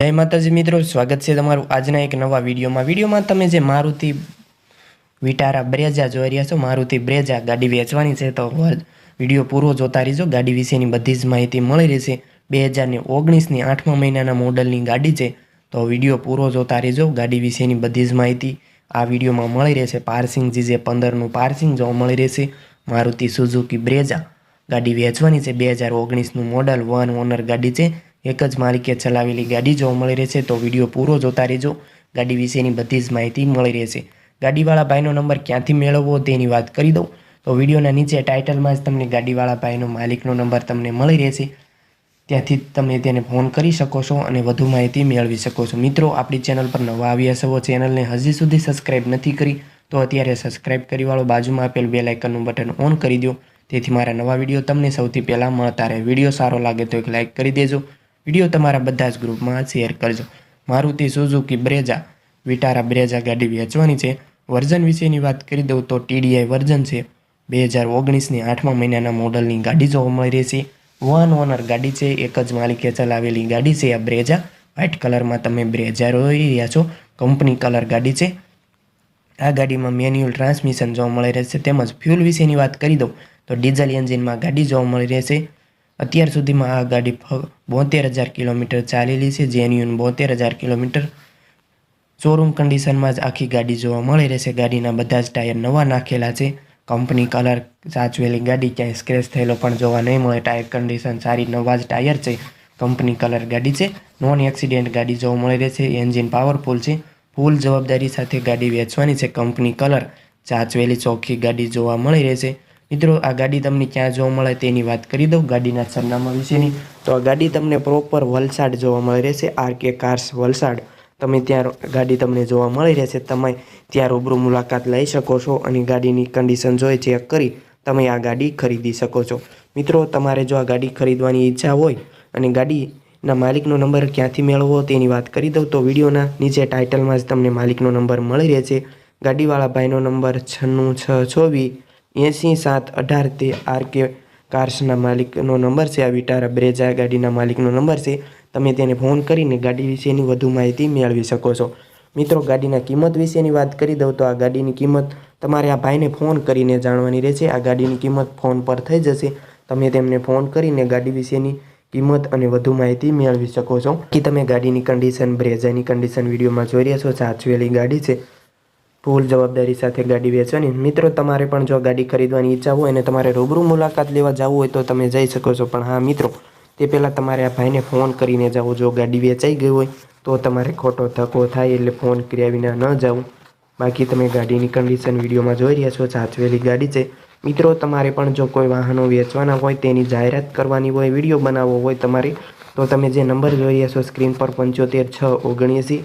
જય માતાજી મિત્રો, સ્વાગત છે તમારું આજના એક નવા વિડીયોમાં. વિડીયોમાં તમે જે મારુતિ વિટારા બ્રેજા જોઈ રહ્યા છો, મારુતિ બ્રેજા ગાડી વેચવાની છે, તો વીડિયો પૂરો જોતા રહીજો. ગાડી વિશેની બધી જ માહિતી મળી રહેશે. બે હજારની ઓગણીસની આઠમા મહિનાના મોડલની ગાડી છે, તો વીડિયો પૂરો જોતા રહેજો. ગાડી વિશેની બધી જ માહિતી આ વિડીયોમાં મળી રહેશે. પાર્સિંગ જે પંદરનું પાર્સિંગ જોવા મળી રહેશે. મારુતિ સુઝુકી બ્રેજા ગાડી વેચવાની છે. બે હજાર ઓગણીસનું મોડલ વન ઓનર ગાડી છે. એક જ માલિકે ચલાવેલી ગાડી જોવા મળી રહેશે તો વીડિયો પૂરો જોતા રહેજો. ગાડી વિશેની બધી જ માહિતી મળી રહેશે. ગાડીવાળા ભાઈનો નંબર ક્યાંથી મેળવવો તેની વાત કરી દઉં. તો વિડીયોના નીચે ટાઇટલમાં જ તમને ગાડીવાળા ભાઈનો માલિકનો નંબર તમને મળી રહેશે. ત્યાંથી તમે તેને ફોન કરી શકો છો અને વધુ માહિતી મેળવી શકો છો. મિત્રો, આપણી ચેનલ પર નવા આવ્યા છો ચેનલને હજી સુધી સબસ્ક્રાઇબ નથી કરી, તો અત્યારે સબસ્ક્રાઇબ કરી વાળો બાજુમાં આપેલ બે લાઇકનનું બટન ઓન કરી દો. તેથી મારા નવા વીડિયો તમને સૌથી પહેલાં મળતા રહે. વીડિયો સારો લાગે તો એક લાઇક કરી દેજો. વીડિયો તમારા બધા જ ગ્રુપમાં શેર કરજો. Maruti Suzuki Brezza Vitara Brezza ગાડી વેચવાની છે. વર્ઝન વિશેની વાત કરી દઉં તો ટીડીઆઈ વર્ઝન છે. બે હજાર ઓગણીસની આઠમા મહિનાના મોડલની ગાડી જોવા મળી રહેશે વન ઓનર ગાડી છે. એક જ માલિકે ચલાવેલી ગાડી છે. આ બ્રેજા વ્હાઇટ કલરમાં તમે બ્રેજા રોઈ રહ્યા છો. કંપની કલર ગાડી છે. આ ગાડીમાં મેન્યુઅલ ટ્રાન્સમિશન જોવા મળી રહેશે. તેમજ ફ્યુલ વિશેની વાત કરી દઉં તો ડીઝલ એન્જિનમાં ગાડી જોવા મળી રહેશે. અત્યાર સુધીમાં આ ગાડી બોતેર હજાર કિલોમીટર ચાલેલી છે જેન્યુન બોતેર હજાર કિલોમીટર. શોરૂમ કન્ડિશનમાં જ આખી ગાડી જોવા મળી રહેશે. ગાડીના બધા જ ટાયર નવા નાખેલા છે. કંપની કલર સાચવેલી ગાડી ક્યાંય સ્ક્રેચ થયેલો પણ જોવા નહીં મળે. ટાયર કન્ડિશન સારી નવા જ ટાયર છે. કંપની કલર ગાડી છે. નોન એક્સિડેન્ટ ગાડી જોવા મળી રહેશે. એન્જિન પાવરફુલ છે. ફૂલ જવાબદારી સાથે ગાડી વેચવાની છે. કંપની કલર સાચવેલી ચોખ્ખી ગાડી જોવા મળી રહેશે. મિત્રો, આ ગાડી તમને ક્યાં જોવા મળે તેની વાત કરી દઉં. ગાડીના સરનામા વિશેની. તો આ ગાડી તમને પ્રોપર વલસાડ જોવા મળી રહેશે. R K cars Valsad. તમે ત્યાં ગાડી તમને જોવા મળી રહેશે. તમે ત્યાં રૂબરૂ મુલાકાત લઈ શકો છો અને ગાડીની કન્ડિશન જોઈ ચેક કરી તમે આ ગાડી ખરીદી શકો છો. મિત્રો, તમારે જો આ ગાડી ખરીદવાની ઈચ્છા હોય અને ગાડીના માલિકનો નંબર ક્યાંથી મેળવવો તેની વાત કરી દઉં, તો વિડીયોના નીચે ટાઇટલમાં જ તમને માલિકનો નંબર મળી રહેશે. ગાડીવાળા ભાઈનો નંબર છન્નું છ ચોવીસ એંસી સાત અઢાર તે આર કે કાર્સના માલિકનો નંબર છે. આ વિટારા બ્રેજા ગાડીના માલિકનો નંબર છે. તમે તેને ફોન કરીને ગાડી વિશેની વધુ માહિતી મેળવી શકો છો. મિત્રો, ગાડીના કિંમત વિશેની વાત કરી દઉં તો આ ગાડીની કિંમત તમારે આ ભાઈને ફોન કરીને જાણવાની રહેશે. આ ગાડીની કિંમત ફોન પર થઈ જશે. તમે તેમને ફોન કરીને ગાડી વિશેની કિંમત અને વધુ માહિતી મેળવી શકો છો. કે તમે ગાડીની કન્ડિશન બ્રેઝાની કન્ડિશન વિડીયોમાં જોઈ રહ્યા છો. સાચવેલી ગાડી છે. ફૂલ જવાબદારી સાથે ગાડી વેચવાની. મિત્રો, તમારે પણ જો ગાડી ખરીદવાની ઈચ્છા હોય અને તમારે રૂબરૂ મુલાકાત લેવા જવું હોય તો તમે જઈ શકો છો. પણ હા, મિત્રો, તે પહેલાં તમારે આ ભાઈને ફોન કરીને જાઓ. જો ગાડી વેચાઈ ગઈ હોય તો તમારે ખોટો ધક્કો થાય એટલે ફોન કર્યા વિના ન જવું બાકી તમે ગાડીની કન્ડિશન વિડીયોમાં જોઈ રહ્યા છો, સાચવેલી ગાડી છે. મિત્રો, તમારે પણ જો કોઈ વાહનો વેચવાના હોય, તેની જાહેરાત કરવાની હોય, વીડિયો બનાવવો હોય તમારે, તો તમે જે નંબર જોઈ રહ્યા છો, સ્ક્રીન પર પંચોતેર છ ઓગણએંસી